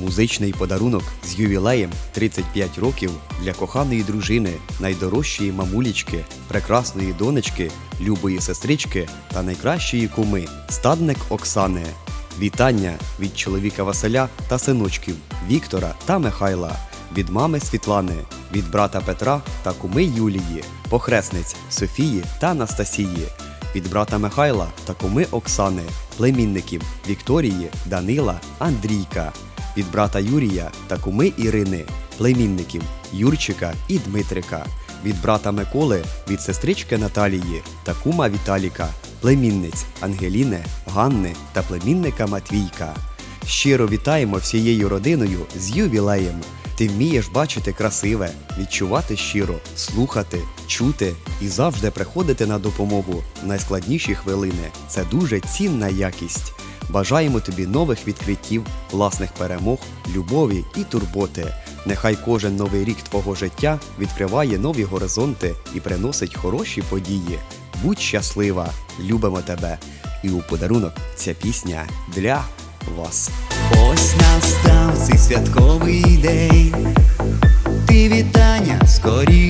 Музичний подарунок з ювілеєм 35 років для коханої дружини, найдорожчої мамулічки, прекрасної донечки, любої сестрички та найкращої куми стадник Оксани. Вітання від чоловіка Василя та синочків Віктора та Михайла, від мами Світлани, від брата Петра та куми Юлії, похресниць Софії та Анастасії, від брата Михайла та куми Оксани, племінників Вікторії, Данила, Андрійка, від брата Юрія та куми Ірини, племінників Юрчика і Дмитрика, від брата Миколи, від сестрички Наталії та кума Віталіка, племінниць Ангеліни, Ганни та племінника Матвійка. Щиро вітаємо всією родиною з ювілеєм. Ти вмієш бачити красиве, відчувати щиро, слухати, чути і завжди приходити на допомогу в найскладніші хвилини. Це дуже цінна якість. Бажаємо тобі нових відкриттів, власних перемог, любові і турботи. Нехай кожен новий рік твого життя відкриває нові горизонти і приносить хороші події. Будь щаслива, любимо тебе! І у подарунок ця пісня для вас. Ось настав цей святковий день. Ти вітання скоріш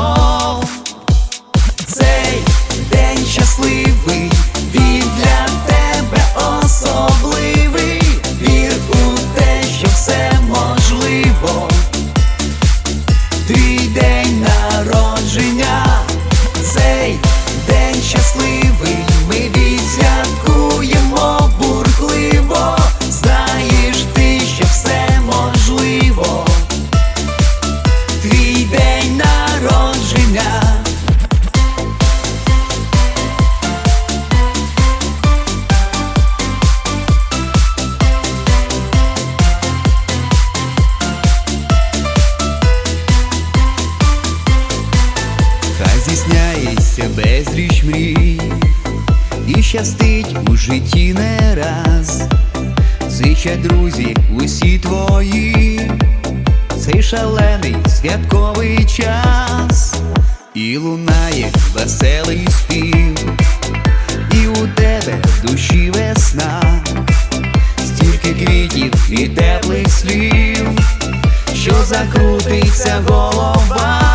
День щасливий, здійсняється безліч мрій. І щастить у житті не раз. Зичать друзі усі твої, цей шалений святковий час, і лунає веселий спів, і у тебе в душі весна, стільки квітів і теплих слів, що закрутиться голова.